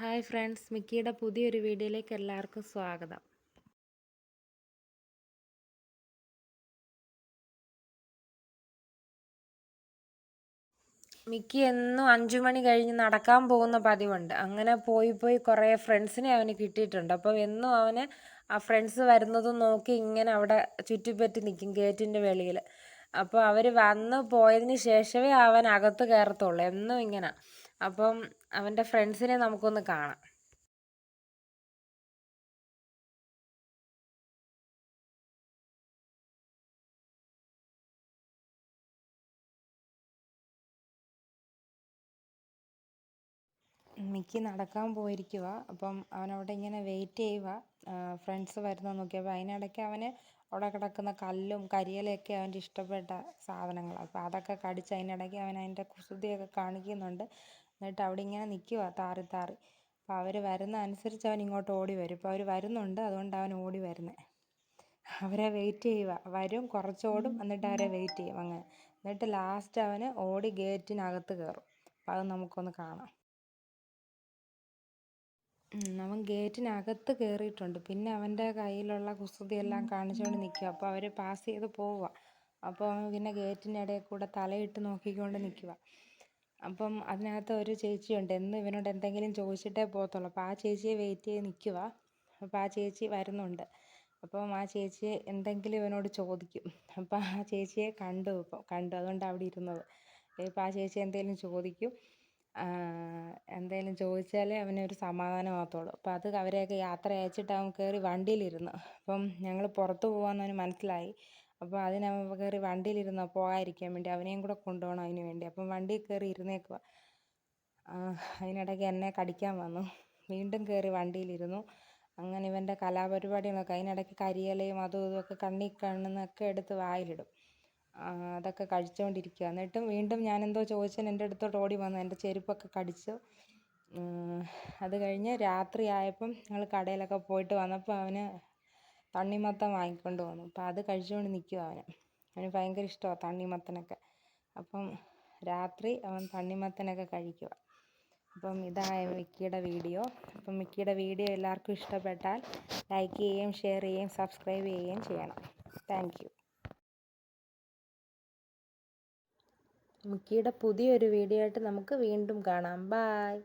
Hi friends മിക്കിയുടെ പുതിയൊരു വീഡിയോയിലേക്ക് എല്ലാവർക്കും സ്വാഗതം. മിക്കി എന്നും അഞ്ചു മണി കഴിഞ്ഞ് നടക്കാൻ പോകുന്ന പതിവുണ്ട്. അങ്ങനെ പോയി പോയി കുറേ ഫ്രണ്ട്സിനെ അവന് കിട്ടിയിട്ടുണ്ട്. അപ്പം എന്നും അവന് ആ ഫ്രണ്ട്സ് വരുന്നതും നോക്കി ഇങ്ങനെ അവിടെ ചുറ്റിപ്പറ്റി നിൽക്കും ഗേറ്റിന്റെ വെളിയിൽ. അപ്പോൾ അവർ വന്ന് പോയതിന് ശേഷമേ അവൻ അകത്ത് കയറത്തുള്ളൂ. എന്നും ഇങ്ങനെ. അപ്പം അവന്റെ ഫ്രണ്ട്സിനെ നമുക്കൊന്ന് കാണാം. മിക്കി നടക്കാൻ പോയിരിക്കുക അപ്പം അവനവിടെ ഇങ്ങനെ വെയിറ്റ് ചെയ്യുക ഫ്രണ്ട്സ് വരുന്നത് നോക്കിയപ്പോൾ അതിനിടയ്ക്ക് അവന് അവിടെ കിടക്കുന്ന കല്ലും കരിയലയൊക്കെ അവന്റെ ഇഷ്ടപ്പെട്ട സാധനങ്ങളാണ് അപ്പോൾ അതൊക്കെ കടിച്ച് അതിനിടയ്ക്ക് അവൻ അതിന്റെ കുസൃതിയൊക്കെ കാണിക്കുന്നുണ്ട്. എന്നിട്ട് അവിടെ ഇങ്ങനെ നിൽക്കുക താറി താറി. അപ്പോൾ അവർ വരുന്ന അനുസരിച്ച് അവൻ ഇങ്ങോട്ട് ഓടി വരും. ഇപ്പോൾ അവർ വരുന്നുണ്ട് അതുകൊണ്ട് അവൻ ഓടി വരുന്നത് അവരെ വെയിറ്റ് ചെയ്യുക വരും കുറച്ചോടും എന്നിട്ട് അവരെ വെയിറ്റ് ചെയ്യും അങ്ങനെ എന്നിട്ട് ലാസ്റ്റ് അവന് ഓടി ഗേറ്റിനകത്ത് കയറും അപ്പോൾ അത് നമുക്കൊന്ന് കാണാം. അവൻ ഗേറ്റിനകത്ത് കയറിയിട്ടുണ്ട് പിന്നെ അവന്റെ കയ്യിലുള്ള കുസൃതിയെല്ലാം കാണിച്ചുകൊണ്ട് നിൽക്കുക അപ്പോൾ അവർ പാസ് ചെയ്ത് പോവുക അപ്പോൾ അവൻ പിന്നെ ഗേറ്റിന്റെ ഇടയിൽ കൂടെ തലയിട്ട് നോക്കിക്കൊണ്ട് നിൽക്കുക അപ്പം അതിനകത്ത് ഒരു ചേച്ചിയുണ്ട്. എന്ന് ഇവനോട് എന്തെങ്കിലും ചോദിച്ചിട്ടേ പോകത്തുള്ളൂ. അപ്പോൾ ആ ചേച്ചിയെ വെയിറ്റ് ചെയ്ത് നിൽക്കുക അപ്പോൾ ആ ചേച്ചി വരുന്നുണ്ട്. അപ്പം ആ ചേച്ചി എന്തെങ്കിലും ഇവനോട് ചോദിക്കും. അപ്പോൾ ആ ചേച്ചിയെ കണ്ടു ഇപ്പോൾ കണ്ടു. അതുകൊണ്ട് അവിടെ ഇരുന്നത്. ഇപ്പോൾ ആ ചേച്ചി എന്തെങ്കിലും ചോദിക്കും. എന്തെങ്കിലും ചോദിച്ചാലേ അവനൊരു സമാധാനമാകത്തുള്ളൂ അപ്പോൾ അത് അവരെയൊക്കെ യാത്ര അയച്ചിട്ട് അവൻ കയറി വണ്ടിയിലിരുന്നു. അപ്പം ഞങ്ങൾ പുറത്ത് പോകാമെന്ന് അവന് മനസ്സിലായി. അപ്പോൾ അതിന് അവൻ കയറി വണ്ടിയിലിരുന്നു പോകാതിരിക്കാൻ വേണ്ടി അവനെയും കൂടെ കൊണ്ടുപോകണം അതിന് വേണ്ടി. അപ്പം വണ്ടിയിൽ കയറി ഇരുന്നേക്കുക അതിനിടയ്ക്ക് എന്നെ കടിക്കാൻ വന്നു. വീണ്ടും കയറി വണ്ടിയിലിരുന്നു. അങ്ങനെ ഇവന്റെ കലാപരിപാടികളൊക്കെ അതിനിടയ്ക്ക് കരിയലയും അതും ഇതുമൊക്കെ കണ്ണിൽ കണ്ണെന്നൊക്കെ എടുത്ത് വായിലിടും. അതൊക്കെ കഴിച്ചുകൊണ്ടിരിക്കുക എന്നിട്ടും വീണ്ടും ഞാനെന്തോ ചോദിച്ചതിന് എന്റെ അടുത്തോട്ട് ഓടി വന്നു. എന്റെ ചെരുപ്പൊക്കെ കടിച്ചു. അത് കഴിഞ്ഞ് രാത്രി ആയപ്പം ഞങ്ങൾ കടയിലൊക്കെ പോയിട്ട് വന്നപ്പോൾ അവന് തണ്ണിമത്തൻ വാങ്ങിക്കൊണ്ട് വന്നു. അപ്പോൾ അത് കഴിച്ചുകൊണ്ട് നിൽക്കും അവന് അവന് ഭയങ്കര ഇഷ്ടമാണ് തണ്ണിമത്തനൊക്കെ. അപ്പം രാത്രി അവൻ തണ്ണിമത്തനൊക്കെ കഴിക്കുക അപ്പം ഇതാണ് മിക്കിയുടെ വീഡിയോ. അപ്പം മിക്കിയുടെ വീഡിയോ എല്ലാവർക്കും ഇഷ്ടപ്പെട്ടാൽ ലൈക്ക് ചെയ്യുകയും ഷെയർ ചെയ്യുകയും സബ്സ്ക്രൈബ് ചെയ്യുകയും ചെയ്യണം. താങ്ക് മിക്കിയുടെ പുതിയൊരു വീഡിയോ ആയിട്ട് നമുക്ക് വീണ്ടും കാണാം. ബായ്.